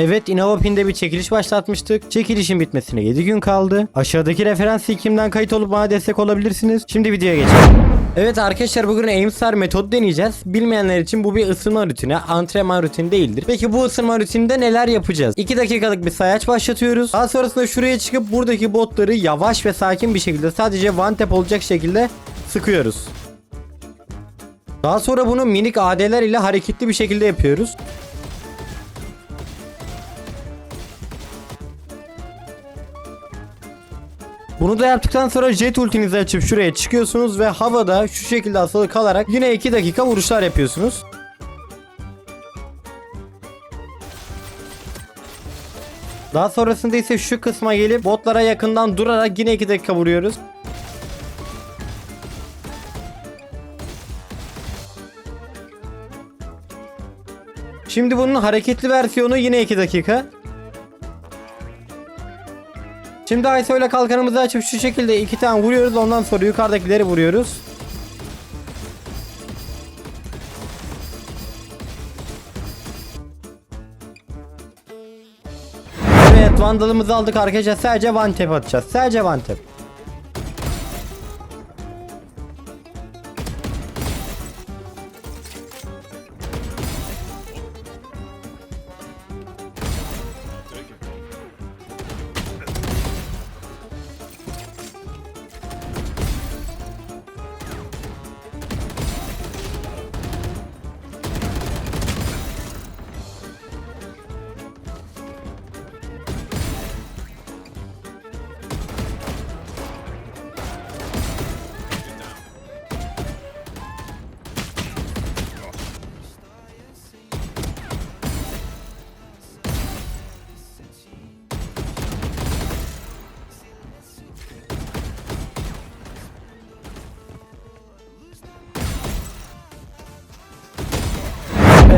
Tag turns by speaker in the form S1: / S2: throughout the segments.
S1: Evet Innovapin'de bir çekiliş başlatmıştık. Çekilişin bitmesine 7 gün kaldı. Aşağıdaki referans linkimden kayıt olup bana destek olabilirsiniz. Şimdi videoya geçelim. Evet arkadaşlar bugün Aimstar metodu deneyeceğiz. Bilmeyenler için bu bir ısınma rutini, antrenman rutini değildir. Peki bu ısınma rutininde neler yapacağız? 2 dakikalık bir sayaç başlatıyoruz. Daha sonrasında şuraya çıkıp buradaki botları yavaş ve sakin bir şekilde sadece one tap olacak şekilde sıkıyoruz. Daha sonra bunu minik AD'ler ile hareketli bir şekilde yapıyoruz. Bunu da yaptıktan sonra jet ultinizi açıp şuraya çıkıyorsunuz ve havada şu şekilde asılı kalarak yine 2 dakika vuruşlar yapıyorsunuz. Daha sonrasında ise şu kısma gelip botlara yakından durarak yine 2 dakika vuruyoruz. Şimdi bunun hareketli versiyonu yine 2 dakika. Şimdi ISO ile kalkanımızı açıp şu şekilde iki tane vuruyoruz. Ondan sonra yukarıdakileri vuruyoruz. Evet vandalımızı aldık arkadaşlar. Sadece one tap atacağız. Sadece one tap.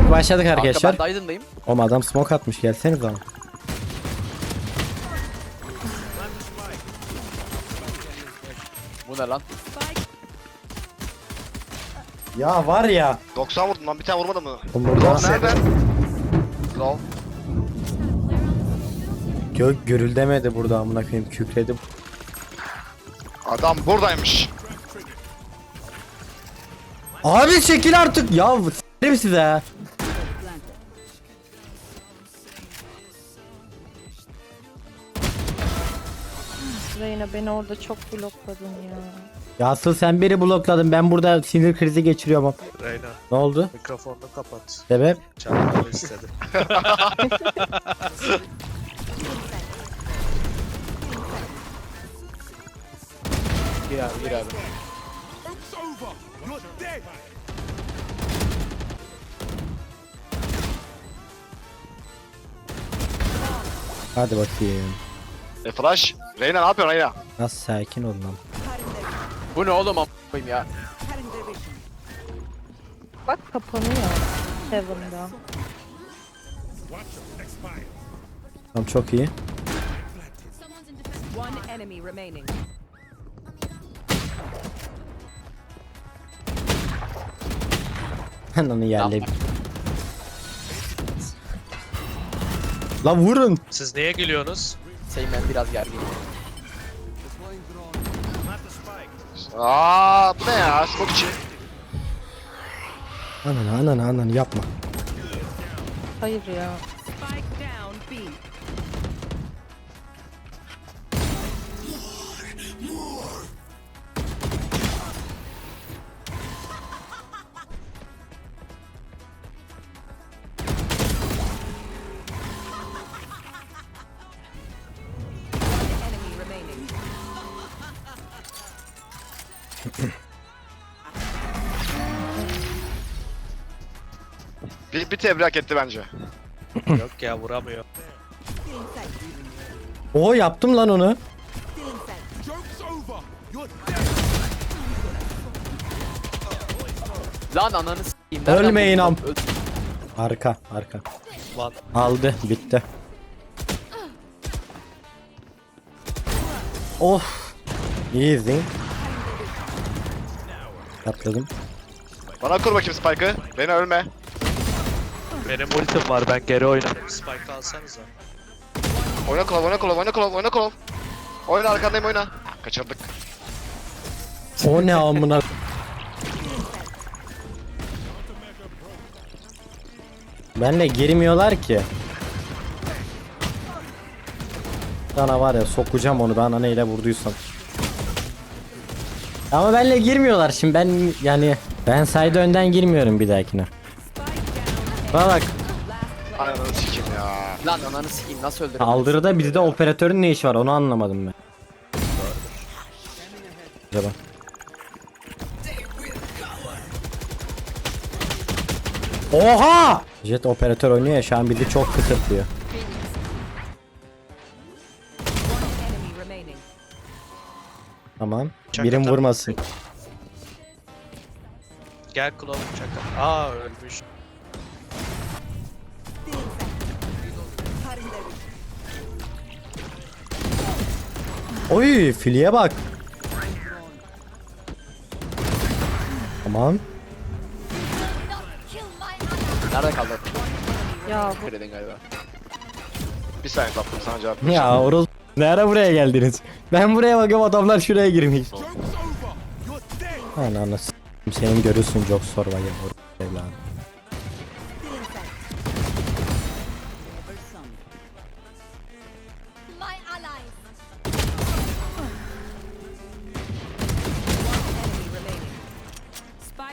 S1: Evet başladık
S2: Kanka
S1: arkadaşlar.
S2: ben Dyden'dayım.
S1: Oğlum adam smoke atmış gelseniz ama.
S2: Bu ne lan?
S1: Ya var ya.
S3: 90 vurdum lan bir tane vurmadı mı?
S1: Oğlum burada
S3: nerede? Lol.
S1: gök gürül demedi burada amına koyayım kükredi.
S3: Adam buradaymış.
S1: Abi çekil artık ya s**erim size.
S4: Reyna beni orada çok blokladın ya.
S1: Ya asıl sen beni blokladın ben burada sinir krizi geçiriyorum.
S5: Reyna
S1: Ne oldu?
S5: mikrofonunu kapat.
S1: Sebep?
S5: Çağırmanı istedi.
S2: Gir abi gir abi.
S1: Hadi bakayım.
S3: E flash. Reyna ne yapıyorsun Reyna?
S1: Nasıl sakin ol lan.
S2: Bu ne oğlum am- koyayım ya.
S4: Bak kapanıyor. Heaven'da.
S1: Tamam çok iyi.
S6: One enemy remaining.
S1: Ananı yerle. Lan vurun.
S5: Siz neye gülüyorsunuz?
S2: Sayın ben biraz gerginim.
S3: Aa bu ne ya? Smoke içi.
S1: Ananı ananı ananı yapma.
S4: Hayır ya.
S6: Spike down B.
S3: Bir, bir tebrik etti bence.
S5: Yok ya vuramıyor.
S1: Oo yaptım lan onu.
S2: Lan ananı s**eyim. nereden
S1: Ölmeyin
S2: buldun?
S1: am.
S2: Öl-
S1: Arka arka.
S5: Lan
S1: Aldı bitti. Of. Easy. Atladım.
S3: Bana kur bakayım Spike'ı. Reyna ölme.
S5: Benim ultim var ben geri oynadım. Spike alsanıza.
S3: Oyna Klov, oyna Klov, oyna Klov, oyna Klov. Oyna arkandayım oyna. Kaçırdık.
S1: O ne amına. Benle girmiyorlar ki. Sana var ya sokacağım onu ben neyle vurduysam. Ama benle girmiyorlar şimdi ben yani ben sayda önden girmiyorum bir dahakine. Bak bak
S3: Ananı sikeyim ya.
S2: Lan ananı sikeyim nasıl öldürdün?
S1: kaldırıda bizde operatörün ne işi var onu anlamadım ben. Acaba. Oha! Jet operatör oynuyor ya şu an bizi çok kısıtlıyor. Tamam.
S5: Çakı
S1: Birim
S5: tam-
S1: vurmasın.
S5: Gel Clove çakal. Aa ölmüş.
S1: Oy filiye bak. Tamam.
S2: Nerede kaldı?
S4: Ya bu
S2: Kredin galiba.
S3: Bir saniye tatlım sana cevap.
S1: Ya Oruz ne ara buraya geldiniz? Ben buraya bakıyorum adamlar şuraya girmiş. Ananı senin görürsün çok sor var ya Oruz evladım.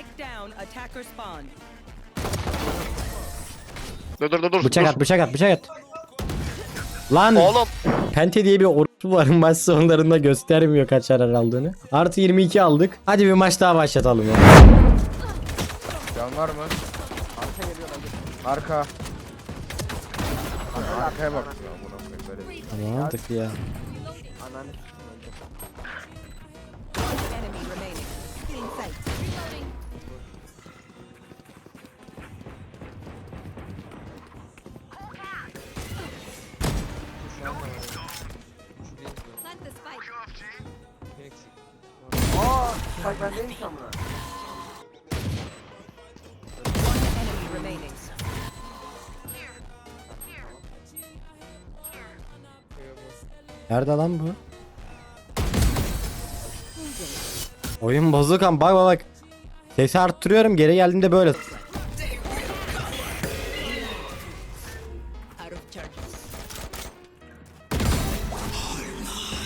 S6: Spike down. Attacker spawn.
S3: Dur dur dur dur.
S1: Bıçak
S3: dur.
S1: at bıçak at bıçak at. Lan
S3: Oğlum.
S1: Pente diye bir orospu var maç sonlarında göstermiyor kaç arar aldığını. Artı 22 aldık. Hadi bir maç daha başlatalım ya.
S7: Can var mı? Arka geliyor Arka. Arkaya bak ya buna koyayım böyle.
S1: Tamam artık ya.
S7: Ananı
S6: Enemy remaining.
S8: Plant
S1: Nerede lan bu? Oyun bozuk ama bak bak bak. Sesi arttırıyorum geri geldiğinde böyle.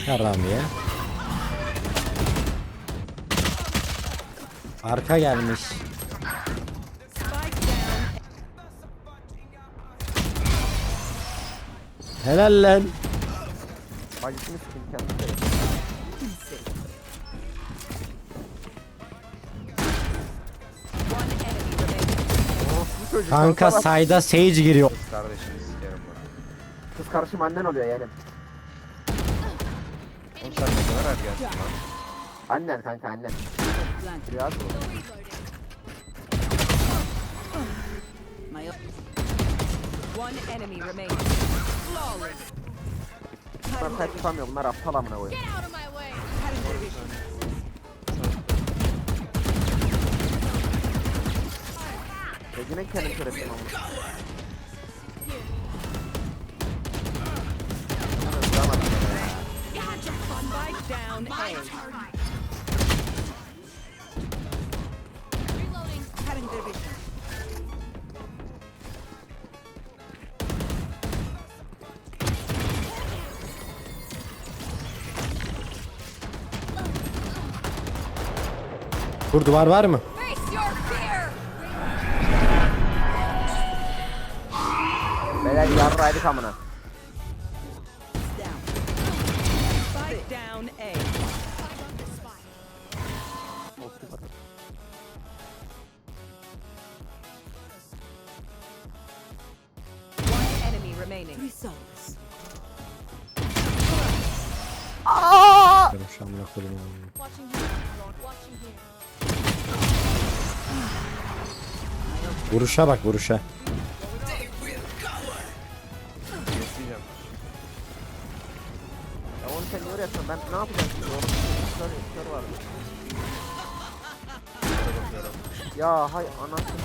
S1: Yaram ya. Arka gelmiş. Helal lan.
S7: Kendisi. Çocuğu.
S1: Kanka
S7: bak.
S1: sayda Sage giriyor.
S7: Kardeşini sikerim. Kız kardeşim annen oluyor yani. Oğlum sen ne kadar ergensin lan. Annen kanka annen. Biraz
S6: One enemy remaining. Flawless.
S7: Bunlar kaç tutamıyor bunlar aptal amına koyayım.
S8: Get out of my way.
S7: Ya yine kendim kör ettim amına.
S6: Spike down A.
S1: Dur duvar var mı?
S7: Beyler yarraydık amına.
S6: Spike down A. One enemy remaining. Results.
S1: Şu amına koyayım ya. Vuruşa bak vuruşa.
S7: Geçeceğim. Ya onu sen oraya atıyorsun? Ben ne yapacağım şimdi? Orada kör, kör var. Ya hay anasını.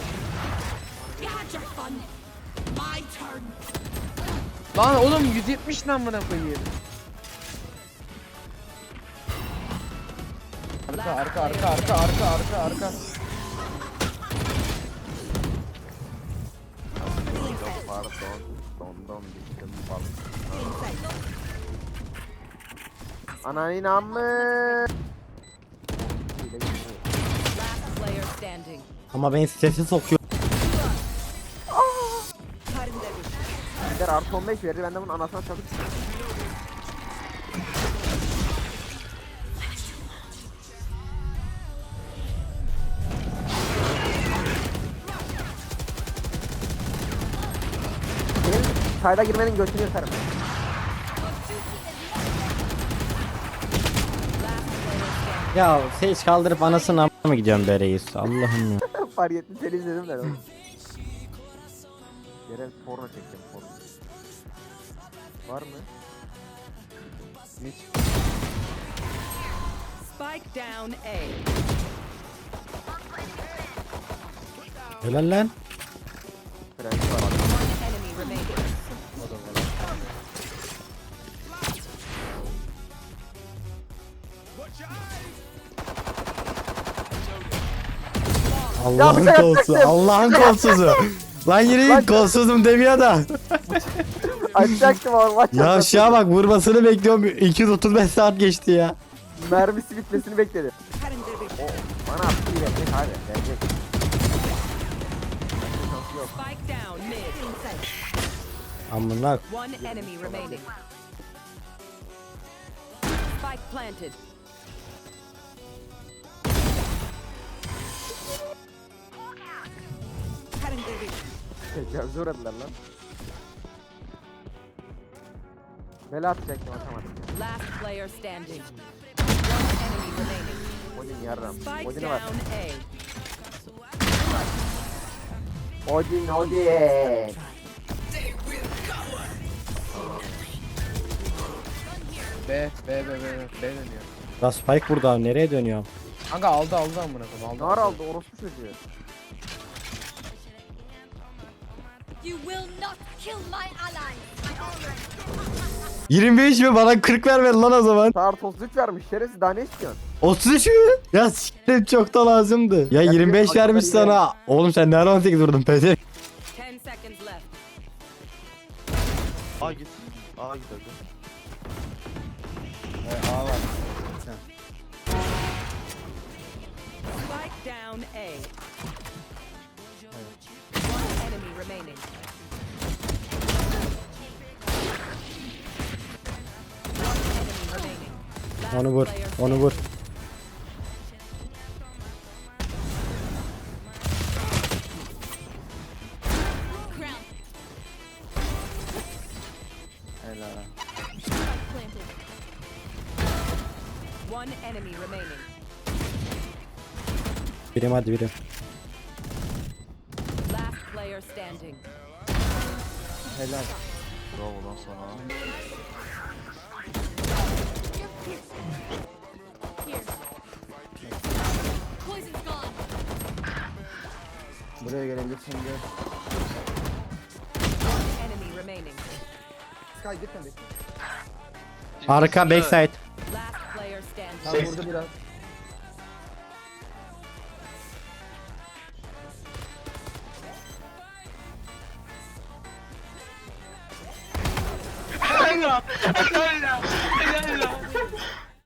S7: Lan oğlum 170 lan bana koyayım. Arka arka arka arka arka arka arka. Pardon. Dondon düştüm balık. Ana inanmı.
S1: Ama beni strese sokuyor.
S7: Gider artı 15 verir ben de bunun anasına çabuk Senin kayda girmenin götünü yırtarım.
S1: Ya Sage kaldırıp anasını am- mı gidiyorum be reis? Allah'ım ya.
S7: Fark ettim seni izledim ben oğlum. Yerel porno çekeceğim porno. Var mı? Hiç.
S6: Spike down A.
S1: Helal lan.
S7: French var.
S6: Enemy remaining.
S1: Allah'ın
S7: bıçak
S1: kolsuzu.
S7: atacaktım.
S1: Allah'ın kolsuzu. Lan yürü git kolsuzum demiyor da.
S7: Açacaktım maç
S1: Ya
S7: yapmadım.
S1: şuna bak vurmasını bekliyorum. 235 saat geçti ya.
S7: Mermisi bitmesini bekledim. O bana attı iyi verecek abi. Verecek. Şansı yok.
S6: Spike down mid.
S1: Amına
S6: One enemy remaining. Spike planted.
S7: Tecavüze uğradılar lan. Bela atacaktım atamadım.
S6: Last player standing. One enemy remaining.
S7: Odin yarram.
S6: Spike down A.
S7: Odin Odin.
S9: B, B, B, B, B, B dönüyor.
S1: Ya Spike burada nereye dönüyor?
S9: Kanka aldı aldı amına koyayım aldı.
S7: Nar aldı orospu çocuğu.
S8: You will not kill my ally. I already
S1: 25 mi bana 40 vermedi lan o zaman.
S7: Tozluk vermiş şerefsiz daha ne istiyorsun?
S1: 33 mü? Ya siktir çok da lazımdı. Ya 25 vermiş sana. Oğlum sen nerede 18 vurdun peze?
S5: A git. A git hadi.
S6: Spike down A. One enemy remaining. One enemy remaining.
S1: Onu vur. Onu vur.
S6: One enemy remaining.
S1: Birim hadi birim.
S6: Standing.
S5: Bravo lan sana.
S7: Buraya gelebilirsin diyor.
S6: Enemy remaining.
S7: Sky gitme bekle.
S1: Arka backside.
S6: Last player standing.
S7: Tam vurdu biraz. ¡Hasta ahora!